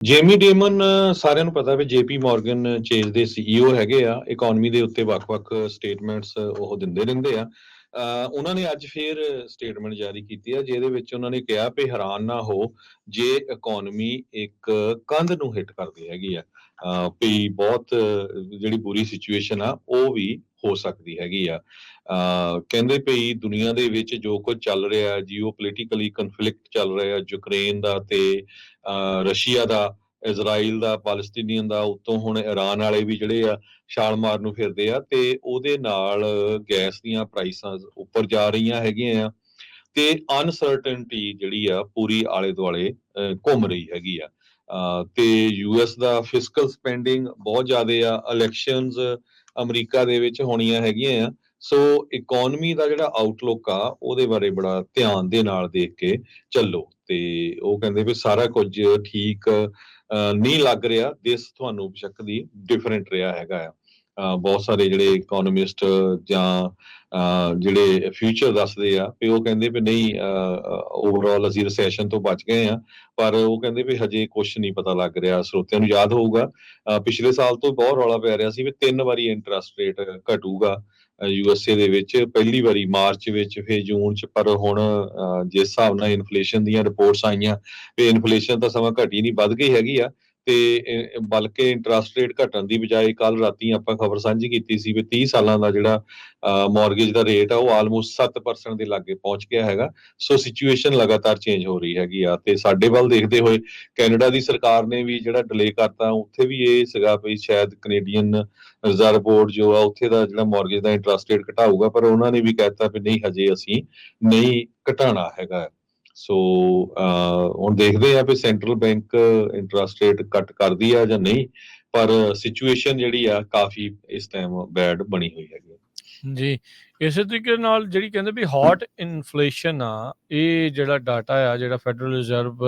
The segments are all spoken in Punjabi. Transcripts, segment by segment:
ਜੇਮੀ ਡੇਮਨ ਸਾਰਿਆਂ ਨੂੰ ਪਤਾ ਵੀ ਜੇਪੀ ਮਾਰਗਨ ਚੇਜ਼ ਦੇ ਸੀਈਓ ਹੈਗੇ ਆ ਇਕਨੋਮੀ ਦੇ ਉੱਤੇ ਵੱਖ-ਵੱਖ ਸਟੇਟਮੈਂਟਸ ਉਹ ਦਿੰਦੇ ਰਹਿੰਦੇ ਆ। ਉਹਨਾਂ ਨੇ ਅੱਜ ਫੇਰ ਸਟੇਟਮੈਂਟ ਜਾਰੀ ਕੀਤੀ ਹੈ ਜਿਹਦੇ ਵਿੱਚ ਉਹਨਾਂ ਨੇ ਕਿਹਾ ਵੀ ਹੈਰਾਨ ਨਾ ਹੋ ਜੇ ਇਕਨੋਮੀ ਇੱਕ ਕੰਧ ਨੂੰ ਹਿੱਟ ਕਰਦੀ ਹੈਗੀ ਆ ਵੀ ਬਹੁਤ ਜਿਹੜੀ ਬੁਰੀ ਸਿਚੁਏਸ਼ਨ ਆ ਉਹ ਵੀ ਹੋ ਸਕਦੀ ਹੈਗੀ ਆ। ਕਹਿੰਦੇ ਪਈ ਦੁਨੀਆ ਦੇ ਵਿੱਚ ਜੋ ਕੁਝ ਚੱਲ ਰਿਹਾ ਜੀਓਪੋਲਿਟਿਕਲੀ ਕਨਫਲਿਕਟ ਚੱਲ ਰਿਹਾ ਯੂਕਰੇਨ ਦਾ ਤੇ ਅ, ਰਸ਼ੀਆ ਦਾ ਇਜ਼ਰਾਈਲ ਦਾ ਪਾਲਸਤੀਨੀਅਨ ਦਾ ਉਤੋਂ ਹੁਣ ਈਰਾਨ ਵਾਲੇ ਵੀ ਜਿਹੜੇ ਆ ਛਾਲ ਮਾਰਨ ਨੂੰ ਫਿਰਦੇ ਆ ਤੇ ਉਹਦੇ ਨਾਲ ਗੈਸ ਦੀਆਂ ਪ੍ਰਾਈਸਾਂ ਉੱਪਰ ਜਾ ਰਹੀਆਂ ਹੈਗੀਆਂ ਆ ਤੇ ਅਨਸਰਟਨਟੀ ਜਿਹੜੀ ਆ ਪੂਰੀ ਆਲੇ ਦੁਆਲੇ ਅ, ਘੁੰਮ ਰਹੀ ਹੈਗੀ ਆ। ਤੇ ਯੂਐਸ ਦਾ ਫਿਸਕਲ ਸਪੈਂਡਿੰਗ ਬਹੁਤ ਜ਼ਿਆਦਾ ਆ ਇਲੈਕਸ਼ਨਸ ਅਮਰੀਕਾ ਦੇ ਵਿੱਚ ਹੋਣੀਆਂ ਹੈਗੀਆਂ ਆ। ਸੋ ਇਕਨੋਮੀ ਦਾ ਜਿਹੜਾ ਆਊਟਲੁੱਕ ਆ ਉਹਦੇ ਬਾਰੇ ਬੜਾ ਧਿਆਨ ਦੇ ਨਾਲ ਦੇਖ ਕੇ ਚੱਲੋ ਤੇ ਉਹ ਕਹਿੰਦੇ ਵੀ ਸਾਰਾ ਕੁਝ ਠੀਕ ਨਹੀਂ ਲੱਗ ਰਿਹਾ ਦਿਸ ਤੁਹਾਨੂੰ ਬੇਸ਼ੱਕ ਦੀ ਡਿਫਰੈਂਟ ਰਿਹਾ ਹੈਗਾ ਆ। ਬਹੁਤ ਸਾਰੇ ਜਿਹੜੇ ਇਕਨੋਮਿਸਟ ਜਾਂ ਜਿਹੜੇ ਫਿਊਚਰ ਦੱਸਦੇ ਆ ਵੀ ਉਹ ਕਹਿੰਦੇ ਵੀ ਨਹੀਂ ਓਵਰਆਲ ਅਸੀਂ ਰਿਸੈਸ਼ਨ ਤੋਂ ਬਚ ਗਏ ਆ, ਪਰ ਉਹ ਕਹਿੰਦੇ ਵੀ ਹਜੇ ਕੁਝ ਨਹੀਂ ਪਤਾ ਲੱਗ ਰਿਹਾ, ਸਰੋਤਿਆਂ ਨੂੰ ਯਾਦ ਹੋਊਗਾ। ਪਿਛਲੇ ਸਾਲ ਤੋਂ ਬਹੁਤ ਰੌਲਾ ਪੈ ਰਿਹਾ ਸੀ ਵੀ ਤਿੰਨ ਵਾਰੀ ਇੰਟਰਸਟ ਰੇਟ ਘਟੂਗਾ। ਯੂਐਸਏ ਦੇ ਵਿੱਚ ਪਹਿਲੀ ਵਾਰੀ ਮਾਰਚ ਵਿੱਚ ਫਿਰ ਜੂਨ ਚ ਪਰ ਹੁਣ ਅ, ਜਿਸ ਹਿਸਾਬ ਨਾਲ ਇਨਫਲੇਸ਼ਨ ਦੀਆਂ ਰਿਪੋਰਟਸ ਆਈਆਂ ਵੀ ਇਨਫਲੇਸ਼ਨ ਤਾਂ ਸਮਾਂ ਘਟੀ ਨਹੀਂ ਵੱਧ ਗਈ ਹੈਗੀ ਆ। ਤੇ ਬਲਕਿ ਇੰਟਰਸਟ ਰੇਟ ਘਟਣ ਦੀ ਬਜਾਏ ਕੱਲ ਰਾਤੀ ਆਪਾਂ ਖਬਰ ਸਾਂਝੀ ਕੀਤੀ ਸੀ ਵੀ 30 ਸਾਲਾਂ ਦਾ ਜਿਹੜਾ ਮਾਰਗੇਜ ਦਾ ਰੇਟ ਆ, ਉਹ ਆਲਮੋਸਟ 7% ਦੇ ਲਾਗੇ ਪਹੁੰਚ ਗਿਆ ਹੈਗਾ। ਸੋ ਸਿਚੁਏਸ਼ਨ ਲਗਾਤਾਰ ਚੇਂਜ ਹੋ ਰਹੀ ਹੈਗੀ ਆ ਤੇ ਸਾਡੇ ਵੱਲ ਦੇਖਦੇ ਹੋਏ ਕੈਨੇਡਾ ਦੀ ਸਰਕਾਰ ਨੇ ਵੀ ਜਿਹੜਾ ਡਿਲੇ ਕਰਤਾ, ਉੱਥੇ ਵੀ ਇਹ ਸੀਗਾ ਵੀ ਸ਼ਾਇਦ ਕੈਨੇਡੀਅਨ ਰਿਜ਼ਰਵ ਬੋਰਡ ਜੋ ਆ, ਉੱਥੇ ਦਾ ਜਿਹੜਾ ਮਾਰਗੇਜ ਦਾ ਇੰਟਰਸਟ ਰੇਟ ਘਟਾਊਗਾ, ਪਰ ਉਹਨਾਂ ਨੇ ਵੀ ਕਹਿਤਾ ਵੀ ਨਹੀਂ, ਹਜੇ ਅਸੀਂ ਨਹੀਂ ਘਟਾਣਾ ਹੈਗਾ। ਸੋ ਹੁਣ ਦੇਖਦੇ ਆ ਵੀ central bank interest rate cut ਕਰਦੀ ਆ ਜਾਂ ਨਹੀਂ, ਪਰ ਸਿਚੁਏਸ਼ਨ ਜਿਹੜੀ ਆ ਕਾਫੀ ਇਸ ਟਾਈਮ ਬੈਡ ਬਣੀ ਹੋਈ ਹੈਗੀ ਜੀ, ਇਸੇ ਤਰੀਕੇ ਨਾਲ ਜਿਹੜੀ ਕਹਿੰਦੇ ਵੀ ਹੌਟ ਇਨਫਲੇਸ਼ਨ ਆ, ਇਹ ਜਿਹੜਾ ਡਾਟਾ ਆ, ਜਿਹੜਾ ਫੈਡਰਲ ਰਿਜ਼ਰਵ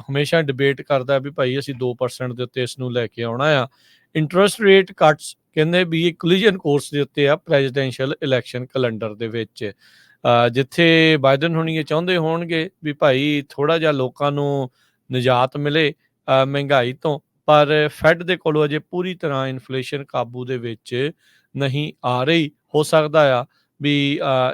ਹਮੇਸ਼ਾ ਡਿਬੇਟ ਕਰਦਾ ਵੀ ਭਾਈ ਅਸੀਂ 2% ਦੇ ਉੱਤੇ ਇਸ ਨੂੰ ਲੈ ਕੇ ਆਉਣਾ ਆ। ਇੰਟਰਸਟ ਰੇਟ ਕੱਟਸ ਕਹਿੰਦੇ ਵੀ ਇਹ ਕੋਲੀਜਨ ਕੋਰਸ ਦੇ ਉੱਤੇ ਆ ਪ੍ਰੈਜ਼ੀਡੈਂਸ਼ੀਅਲ ਇਲੈਕਸ਼ਨ ਕੈਲੰਡਰ ਦੇ ਵਿੱਚ। ਜਿੱਥੇ ਬਾਈਡਨ ਹੁਣੀ ਇਹ ਚਾਹੁੰਦੇ ਹੋਣਗੇ ਵੀ ਭਾਈ ਥੋੜਾ ਜਿਹਾ ਲੋਕਾਂ ਨੂੰ ਨਿਜਾਤ ਮਿਲੇ ਮਹਿੰਗਾਈ ਤੋਂ, ਪਰ ਫੈਡ ਦੇ ਕੋਲੋਂ ਅਜੇ ਪੂਰੀ ਤਰ੍ਹਾਂ ਇਨਫਲੇਸ਼ਨ ਕਾਬੂ ਦੇ ਵਿੱਚ ਨਹੀਂ ਆ ਰਹੀ। ਹੋ ਸਕਦਾ ਆ ਵੀ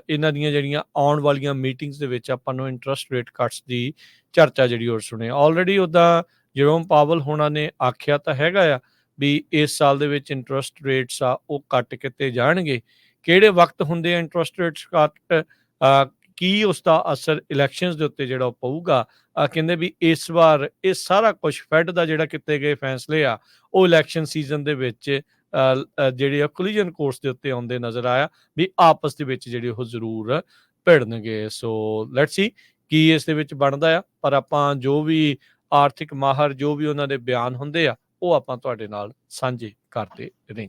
ਇਹਨਾਂ ਦੀਆਂ ਜਿਹੜੀਆਂ ਆਉਣ ਵਾਲੀਆਂ ਮੀਟਿੰਗਸ ਦੇ ਵਿੱਚ ਆਪਾਂ ਨੂੰ ਇੰਟਰਸਟ ਰੇਟ ਕੱਟਸ ਦੀ ਚਰਚਾ ਜਿਹੜੀ ਹੋਰ ਸੁਣੇ। ਆਲਰੇਡੀ ਉਦਾਂ ਜਰੋਮ ਪਾਵਲ ਹੋਣਾ ਨੇ ਆਖਿਆ ਤਾਂ ਹੈਗਾ ਆ ਵੀ ਇਸ ਸਾਲ ਦੇ ਵਿੱਚ ਇੰਟਰਸਟ ਰੇਟਸ ਆ, ਉਹ ਕੱਟ ਕਿਤੇ ਜਾਣਗੇ। ਕਿਹੜੇ ਵਕਤ ਹੁੰਦੇ ਆ ਇੰਟਰਸਟ ਰੇਟਸ ਕੱਟ ਕੀ ਉਸ ਦਾ ਅਸਰ ਇਲੈਕਸ਼ਨਸ ਦੇ ਉੱਤੇ ਜਿਹੜਾ ਉਹ ਪਊਗਾ? ਕਹਿੰਦੇ ਵੀ ਇਸ ਵਾਰ ਇਹ ਸਾਰਾ ਕੁਝ ਫੈਡ ਦਾ ਜਿਹੜਾ ਕੀਤੇ ਗਏ ਫੈਸਲੇ ਆ, ਉਹ ਇਲੈਕਸ਼ਨ ਸੀਜ਼ਨ ਦੇ ਵਿੱਚ ਜਿਹੜੇ ਆ ਕੋਲੀਜਨ ਕੋਰਸ ਦੇ ਉੱਤੇ ਆਉਂਦੇ ਨਜ਼ਰ ਆਇਆ ਵੀ ਆਪਸ ਦੇ ਵਿੱਚ ਜਿਹੜੇ ਉਹ ਜ਼ਰੂਰ ਭਿੜਨਗੇ। ਸੋ ਲੈਟਸ ਸੀ ਕੀ ਇਸ ਦੇ ਵਿੱਚ ਬਣਦਾ ਆ। ਪਰ ਆਪਾਂ ਜੋ ਵੀ ਆਰਥਿਕ ਮਾਹਰ, ਜੋ ਵੀ ਉਹਨਾਂ ਦੇ ਬਿਆਨ ਹੁੰਦੇ ਆ ਉਹ ਆਪਾਂ ਤੁਹਾਡੇ ਨਾਲ ਸਾਂਝੇ ਕਰਦੇ ਰਹਿੰਦੇ